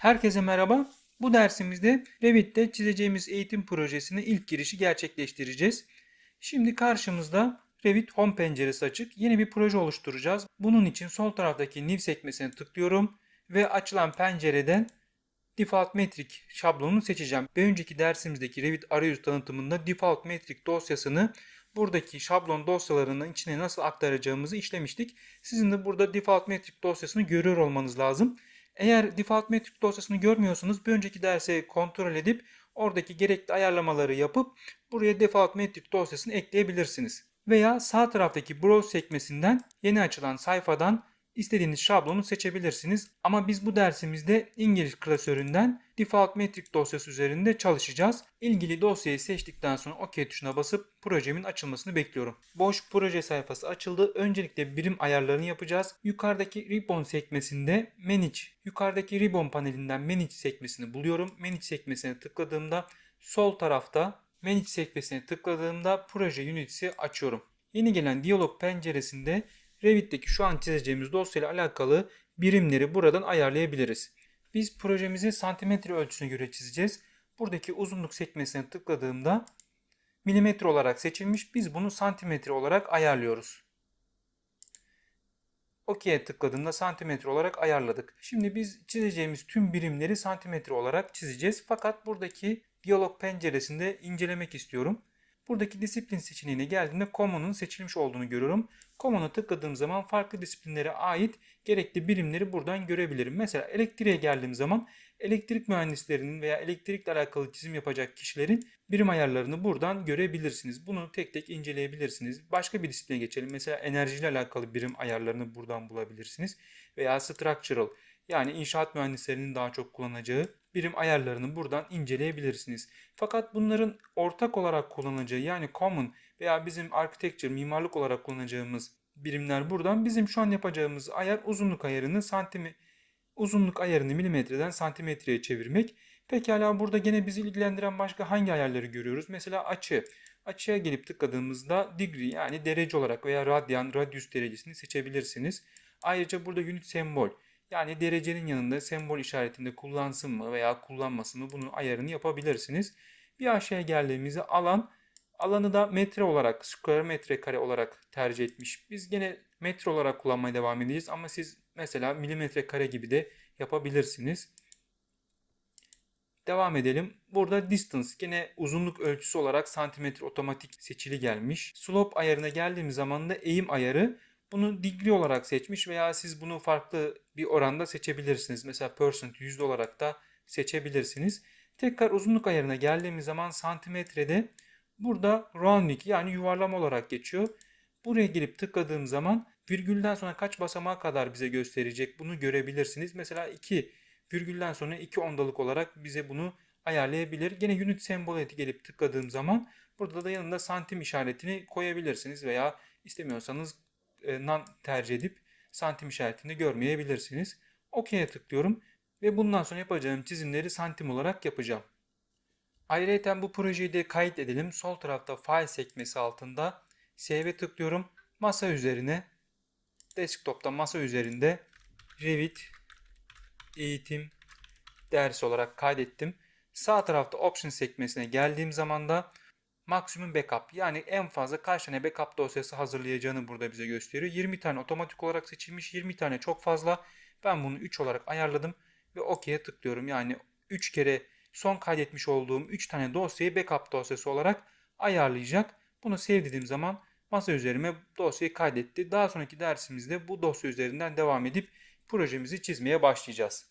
Herkese merhaba. Bu dersimizde Revit'te çizeceğimiz eğitim projesine ilk girişi gerçekleştireceğiz. Şimdi karşımızda Revit Home penceresi açık. Yeni bir proje oluşturacağız. Bunun için sol taraftaki New sekmesine tıklıyorum ve açılan pencereden Default Metric şablonunu seçeceğim. Bir önceki dersimizdeki Revit arayüz tanıtımında Default Metric dosyasını buradaki şablon dosyalarının içine nasıl aktaracağımızı işlemiştik. Sizin de burada Default Metric dosyasını görüyor olmanız lazım. Eğer Default Metric dosyasını görmüyorsanız bir önceki derse kontrol edip oradaki gerekli ayarlamaları yapıp buraya Default Metric dosyasını ekleyebilirsiniz. Veya sağ taraftaki Browse sekmesinden yeni açılan sayfadan istediğiniz şablonu seçebilirsiniz. Ama biz bu dersimizde İngiliz klasöründen Default Metric dosyası üzerinde çalışacağız. İlgili dosyayı seçtikten sonra OK tuşuna basıp projemin açılmasını bekliyorum. Boş proje sayfası açıldı. Öncelikle birim ayarlarını yapacağız. Yukarıdaki Ribbon sekmesinde Manage, yukarıdaki Ribbon panelinden Manage sekmesini buluyorum. Manage sekmesine tıkladığımda sol tarafta Manage sekmesine tıkladığımda proje Unity'si açıyorum. Yeni gelen diyalog penceresinde Revit'teki şu an çizeceğimiz dosyayla alakalı birimleri buradan ayarlayabiliriz. Biz projemizi santimetre ölçüsüne göre çizeceğiz. Buradaki uzunluk sekmesine tıkladığımda milimetre olarak seçilmiş. Biz bunu santimetre olarak ayarlıyoruz. OK'ye tıkladığımda santimetre olarak ayarladık. Şimdi biz çizeceğimiz tüm birimleri santimetre olarak çizeceğiz. Fakat buradaki diyalog penceresinde incelemek istiyorum. Buradaki disiplin seçeneğine geldiğimde Common'un seçilmiş olduğunu görüyorum. Common'a tıkladığım zaman farklı disiplinlere ait gerekli birimleri buradan görebilirim. Mesela elektriğe geldiğim zaman elektrik mühendislerinin veya elektrikle alakalı çizim yapacak kişilerin birim ayarlarını buradan görebilirsiniz. Bunu tek tek inceleyebilirsiniz. Başka bir disipline geçelim. Mesela enerjiyle alakalı birim ayarlarını buradan bulabilirsiniz. Veya structural yani inşaat mühendislerinin daha çok kullanacağı birim ayarlarını buradan inceleyebilirsiniz. Fakat bunların ortak olarak kullanacağı yani common veya bizim architecture mimarlık olarak kullanacağımız birimler buradan. Bizim şu an yapacağımız ayar uzunluk ayarını santimi uzunluk ayarını milimetreden santimetreye çevirmek. Pekala burada gene bizi ilgilendiren başka hangi ayarları görüyoruz? Mesela açı. Açıya gelip tıkladığımızda degree yani derece olarak veya radyan, radius derecesini seçebilirsiniz. Ayrıca burada unit sembol yani derecenin yanında sembol işaretinde kullansın mı veya kullanmasın mı bunun ayarını yapabilirsiniz. Bir aşağıya geldiğimizde alan alanı da metre olarak square metre kare olarak tercih etmiş. Biz gene metre olarak kullanmaya devam edeceğiz ama siz mesela milimetre kare gibi de yapabilirsiniz. Devam edelim. Burada distance gene uzunluk ölçüsü olarak santimetre otomatik seçili gelmiş. Slope ayarına geldiğimiz zaman da eğim ayarı bunu degree olarak seçmiş veya siz bunu farklı bir oranda seçebilirsiniz. Mesela percent yüzde olarak da seçebilirsiniz. Tekrar uzunluk ayarına geldiğimiz zaman santimetrede burada rounding yani yuvarlama olarak geçiyor. Buraya gelip tıkladığım zaman virgülden sonra kaç basamağa kadar bize gösterecek bunu görebilirsiniz. Mesela 2 virgülden sonra 2 ondalık olarak bize bunu ayarlayabilir. Gene unit sembolü gelip tıkladığım zaman burada da yanında santim işaretini koyabilirsiniz veya istemiyorsanız e, non tercih edip santim işaretini görmeyebilirsiniz. OK'ye tıklıyorum ve bundan sonra yapacağım çizimleri santim olarak yapacağım. Ayrıca bu projeyi de kayıt edelim. Sol tarafta file sekmesi altında save'e tıklıyorum. Masa üzerine desktop'ta masa üzerinde Revit eğitim dersi olarak kaydettim. Sağ tarafta option sekmesine geldiğim zaman da maksimum backup yani en fazla kaç tane backup dosyası hazırlayacağını burada bize gösteriyor. 20 tane otomatik olarak seçilmiş 20 tane çok fazla. Ben bunu 3 olarak ayarladım ve OK'ye tıklıyorum. Yani 3 kere son kaydetmiş olduğum 3 tane dosyayı backup dosyası olarak ayarlayacak. Bunu save dediğim zaman masa üzerime dosyayı kaydetti. Daha sonraki dersimizde bu dosya üzerinden devam edip projemizi çizmeye başlayacağız.